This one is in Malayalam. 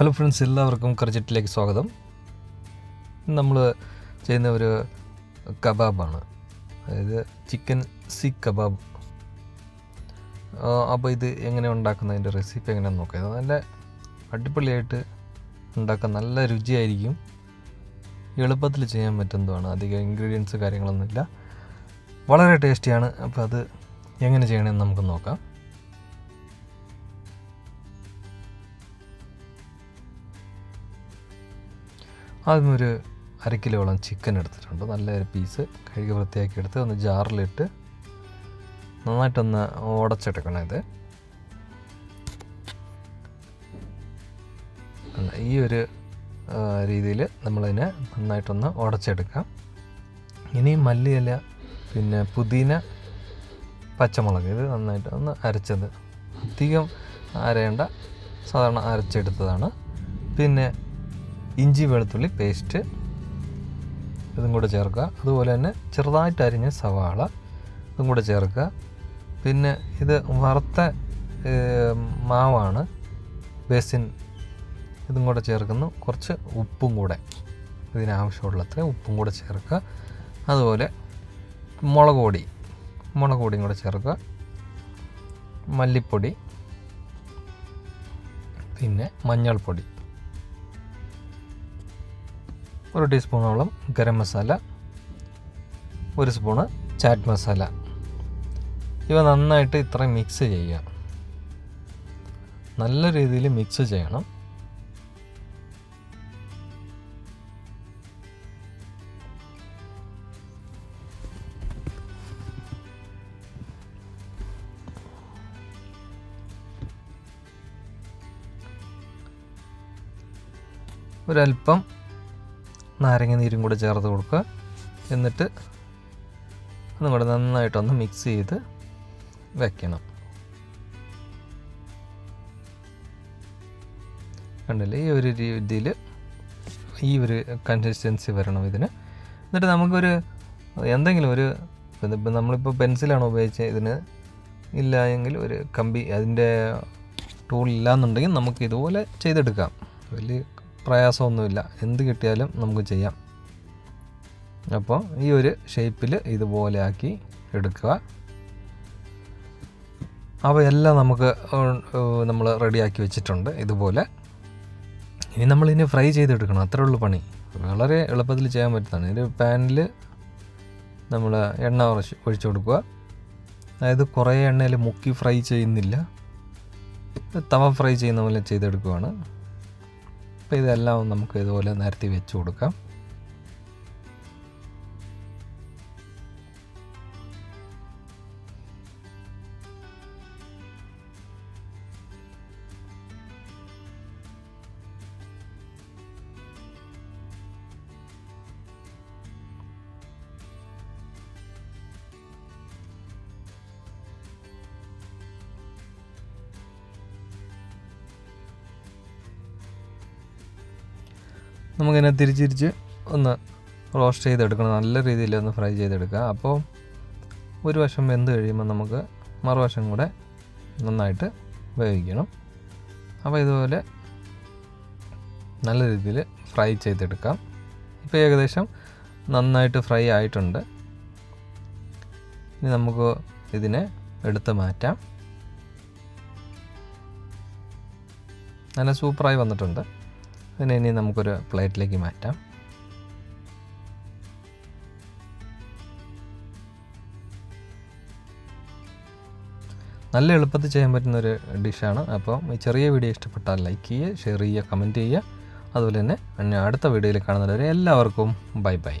ഹലോ ഫ്രണ്ട്സ് എല്ലാവർക്കും കർജറ്റിലേക്ക് സ്വാഗതം. നമ്മൾ ചെയ്യുന്ന ഒരു കബാബാണ്. അതായത് ചിക്കൻ സി കബാബ് അപ്പോൾ ഇത് എങ്ങനെ ഉണ്ടാക്കുന്നതിന്റെ റെസിപ്പി എങ്ങനെയാണെന്ന് നോക്കാം. നല്ല അടിപൊളിയായിട്ട് ഉണ്ടാക്കാൻ നല്ല രുചിയായിരിക്കും. എളുപ്പത്തിൽ ചെയ്യാൻ പറ്റുന്നതാണ്. അധികം ഇൻഗ്രീഡിയൻസ് കാര്യങ്ങളൊന്നുമില്ല. വളരെ ടേസ്റ്റിയാണ് അപ്പോൾ അത് എങ്ങനെ ചെയ്യണമെന്ന് നമുക്ക് നോക്കാം. ഒരു അര കിലോളം ചിക്കൻ എടുത്തിട്ടുണ്ട്. നല്ലൊരു പീസ് കഴുകി വൃത്തിയാക്കി എടുത്ത് ഒന്ന് ജാറിലിട്ട് നന്നായിട്ടൊന്ന് ഉടച്ചെടുക്കണം ഇത്. ഈ ഒരു രീതിയിൽ നമ്മളതിനെ നന്നായിട്ടൊന്ന് ഉടച്ചെടുക്കാം. ഇനി മല്ലിയില പിന്നെ പുതിന പച്ചമുളക് ഇത് നന്നായിട്ടൊന്ന് അരച്ചത്. അധികം അരയേണ്ട സാധാരണ അരച്ചെടുത്തതാണ്. പിന്നെ ഇഞ്ചി വെളുത്തുള്ളി പേസ്റ്റ് ഇതും കൂടെ ചേർക്കുക. അതുപോലെ തന്നെ ചെറുതായിട്ട് അരിഞ്ഞ സവാള ഇതും കൂടെ ചേർക്കുക. പിന്നെ ഇത് വറുത്ത മാവാണ്. ബേസിൻ ഇതും കൂടെ ചേർക്കുന്നു. കുറച്ച് ഉപ്പും കൂടെ ഇതിനാവശ്യമുള്ളത്ര ഉപ്പും കൂടെ ചേർക്കുക. അതുപോലെ മുളക് പൊടി മുളക് പൊടിയും കൂടെ ചേർക്കുക. മല്ലിപ്പൊടി പിന്നെ മഞ്ഞൾപ്പൊടി. ഒരു ടീസ്പൂണോളം ഗരം മസാല ഒരു സ്പൂണ് ചാറ്റ് മസാല. ഇവ നന്നായിട്ട് ഇത്രയും മിക്സ് ചെയ്യുക. നല്ല രീതിയിൽ മിക്സ് ചെയ്യണം. ഒരല്പം നാരങ്ങ നീരും കൂടെ ചേർത്ത് കൊടുക്കുക. എന്നിട്ട് ഒന്നും കൂടെ നന്നായിട്ടൊന്ന് മിക്സ് ചെയ്ത് വെക്കണം. കണ്ടില്ലേ? ഈ ഒരു രീതിയിൽ ഈ ഒരു കൺസിസ്റ്റൻസി വരണം ഇതിന്. എന്നിട്ട് നമുക്കൊരു എന്തെങ്കിലും ഒരു ഇപ്പം നമ്മളിപ്പോൾ പെൻസിലാണ് ഉപയോഗിച്ചത്. ഇതിന് ഇല്ല എങ്കിൽ ഒരു കമ്പി അതിന്റെ ടൂൾ ഇല്ലയെന്നുണ്ടെങ്കിൽ നമുക്ക് ഇതുപോലെ ചെയ്തെടുക്കാം. വലിയ പ്രയാസമൊന്നുമില്ല. എന്ത് കിട്ടിയാലും നമുക്ക് ചെയ്യാം. അപ്പോൾ ഈ ഒരു ഷേപ്പിൽ ഇതുപോലെ ആക്കി എടുക്കുക. അപ്പോൾ എല്ലാം നമുക്ക് നമ്മൾ റെഡിയാക്കി വെച്ചിട്ടുണ്ട് ഇതുപോലെ. ഇനി നമ്മൾ ഇതിനെ ഫ്രൈ ചെയ്തെടുക്കണം. അത്രേ ഉള്ളൂ പണി. വളരെ എളുപ്പത്തിൽ ചെയ്യാൻ പറ്റുന്നതാണ്. ഒരു പാനിൽ നമ്മൾ എണ്ണ ഒഴിച്ച് ഒഴിച്ചു കൊടുക്കുക. അതായത് കുറേ എണ്ണയിൽ മുക്കി ഫ്രൈ ചെയ്യുന്നില്ല. തവ ഫ്രൈ ചെയ്യുന്ന പോലെ ചെയ്തെടുക്കുകയാണ് അപ്പോൾ ഇതെല്ലാം നമുക്ക് ഇതുപോലെ നിരത്തി വെച്ച് കൊടുക്കാം. നമുക്കിതിനെ തിരിച്ചിരിച്ച് ഒന്ന് റോസ്റ്റ് ചെയ്തെടുക്കണം. നല്ല രീതിയിൽ ഒന്ന് ഫ്രൈ ചെയ്തെടുക്കുക അപ്പോൾ ഒരു വശം വെന്ത് കഴിയുമ്പോൾ നമുക്ക് മറുവശം കൂടെ നന്നായിട്ട് വേവിക്കണം. അപ്പോൾ ഇതുപോലെ നല്ല രീതിയിൽ ഫ്രൈ ചെയ്തെടുക്കാം. ഇപ്പോൾ ഏകദേശം നന്നായിട്ട് ഫ്രൈ ആയിട്ടുണ്ട്. ഇനി നമുക്ക് ഇതിനെ എടുത്ത് മാറ്റാം. നല്ല സൂപ്പറായി വന്നിട്ടുണ്ട്. അതിനെ ഇനി നമുക്കൊരു പ്ലേറ്റിലേക്ക് മാറ്റാം. നല്ല എളുപ്പത്തിൽ ചെയ്യാൻ പറ്റുന്ന ഒരു ഡിഷാണ്. അപ്പോൾ ഈ ചെറിയ വീഡിയോ ഇഷ്ടപ്പെട്ടാൽ ലൈക്ക് ചെയ്യുക ഷെയർ ചെയ്യുക കമന്റ് ചെയ്യുക. അതുപോലെ തന്നെ അടുത്ത വീഡിയോയിൽ കാണുന്നവരെ എല്ലാവർക്കും ബൈ ബൈ